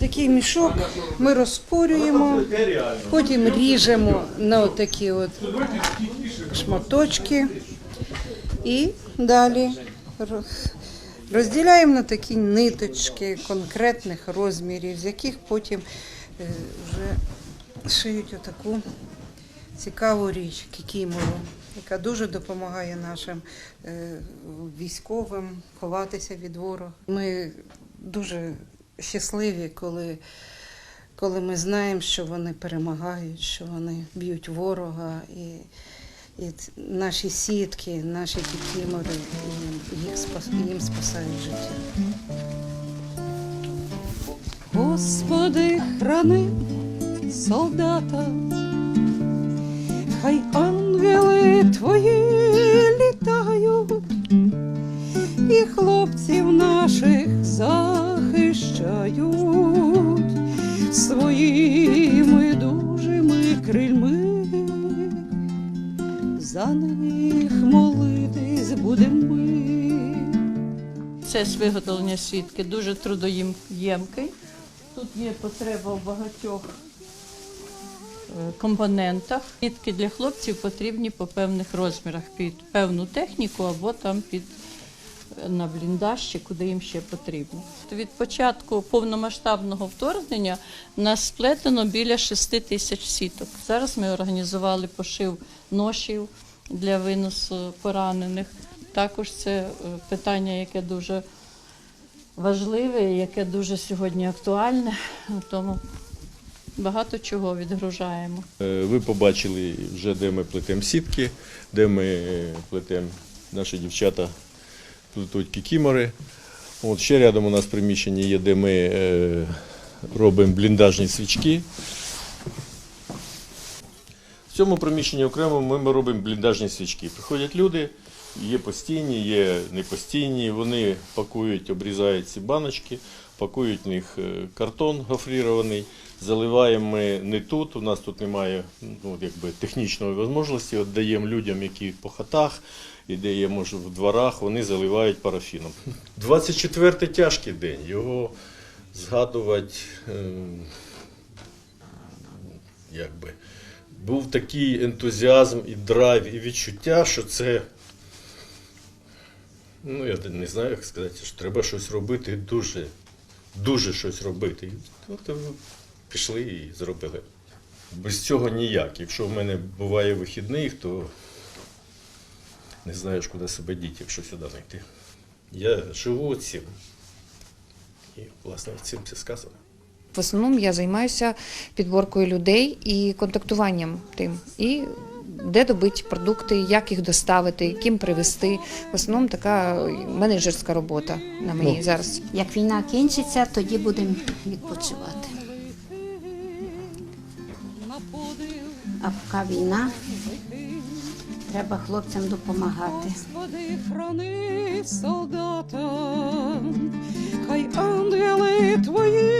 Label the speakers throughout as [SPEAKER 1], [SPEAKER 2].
[SPEAKER 1] Такий мішок ми розпорюємо, потім ріжемо на такі от шматочки і далі розділяємо на такі ниточки конкретних розмірів, з яких потім е, вже шиють отаку цікаву річ кікімору, яка дуже допомагає нашим е, військовим ховатися від ворога. Ми дуже щасливі, коли, коли ми знаємо, що вони перемагають, що вони б'ють ворога. І, і наші сітки, наші кікімори їх їм спасають життя.
[SPEAKER 2] Господи, храни солдата, хай ангели твої літають, і хлопців наших За них молитись будемо ми.
[SPEAKER 3] Процес виготовлення свідки дуже трудоємкий. Тут є потреба в багатьох е, компонентах. Свідки для хлопців потрібні по певних розмірах під певну техніку або там під на бліндаж, куди їм ще потрібно. Від початку повномасштабного вторгнення нас сплетено біля 6 тисяч сіток. Зараз ми організували пошив ношів для виносу поранених. Також це е, питання, яке дуже важливе, яке дуже сьогодні актуальне, тому багато чого відгружаємо.
[SPEAKER 4] Е, Ви побачили вже, де ми плетемо сітки, де ми е, плетемо наші дівчата плетуть кікімори. От ще рядом у нас приміщення є, де ми е, робимо бліндажні свічки. В цьому приміщенні окремо ми, ми робимо бліндажні свічки. Приходять люди, є постійні, є непостійні. Вони пакують, обрізають ці баночки, пакують в них е, картон гофрірований. Заливаємо ми не тут. У нас тут немає ну, якби, технічної можливості. От даємо людям, які по хатах, і де є, може, в дворах, вони заливають парафіном. 24-й тяжкий день. Його згадувати. ем, якби був такий ентузіазм і драйв, і відчуття, що це. Ну, я не знаю, як сказати, що треба щось робити, дуже, дуже щось робити. І от пішли і зробили. Без цього ніяк. Якщо в мене буває вихідний, то не знаєш, куди себе діти, якщо сюди не йти. Я живу цим. І, власне, цим це сказано.
[SPEAKER 5] В основному я займаюся підборкою людей і контактуванням тим. І де добити продукти, як їх доставити, ким привезти. В основному така менеджерська робота на мені зараз.
[SPEAKER 6] Як війна кінчиться, тоді будемо відпочивати. А поки війна, треба хлопцям допомагати.
[SPEAKER 2] Господи, храни солдата, хай ангели твої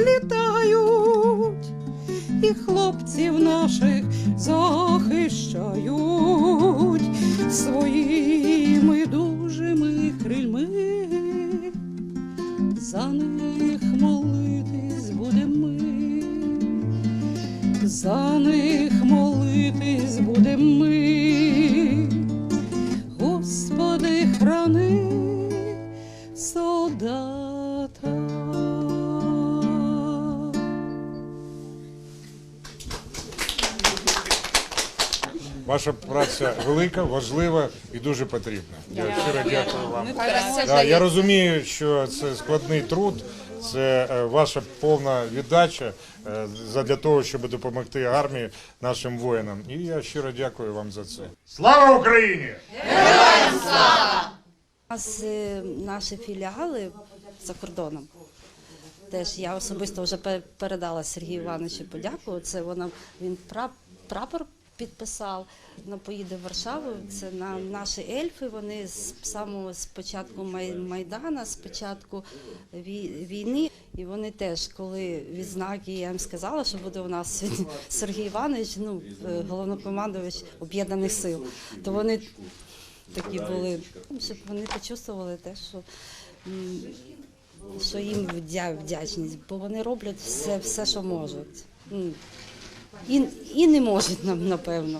[SPEAKER 2] літають, і хлопців наших захищають своїми дужими крильми. За них молитись будемо ми. За них молитись будемо ми,
[SPEAKER 7] Ваша праця велика, важлива і дуже потрібна. Я щиро дякую вам. Да, я розумію, що це складний труд, це е, ваша повна віддача е, задля того, щоб допомогти армії нашим воїнам. І я щиро дякую вам за це. Слава Україні!
[SPEAKER 8] У нас е, наші філіали за кордоном. Теж я особисто вже передала Сергію Івановичу подяку. Це вона він пра- прапор підписав. Вона поїде в Варшаву. Це на наші ельфи. Вони з самого з початку Май- майдана, з початку війни. І вони теж, коли відзнаки, я їм сказала, що буде у нас Сергій Іванович, ну е, головнокомандувач об'єднаних сил. То вони такі були, ну, щоб вони почувствували те, що що їм вдячність, бо вони роблять все, все що можуть. І, і не можуть, нам, напевно.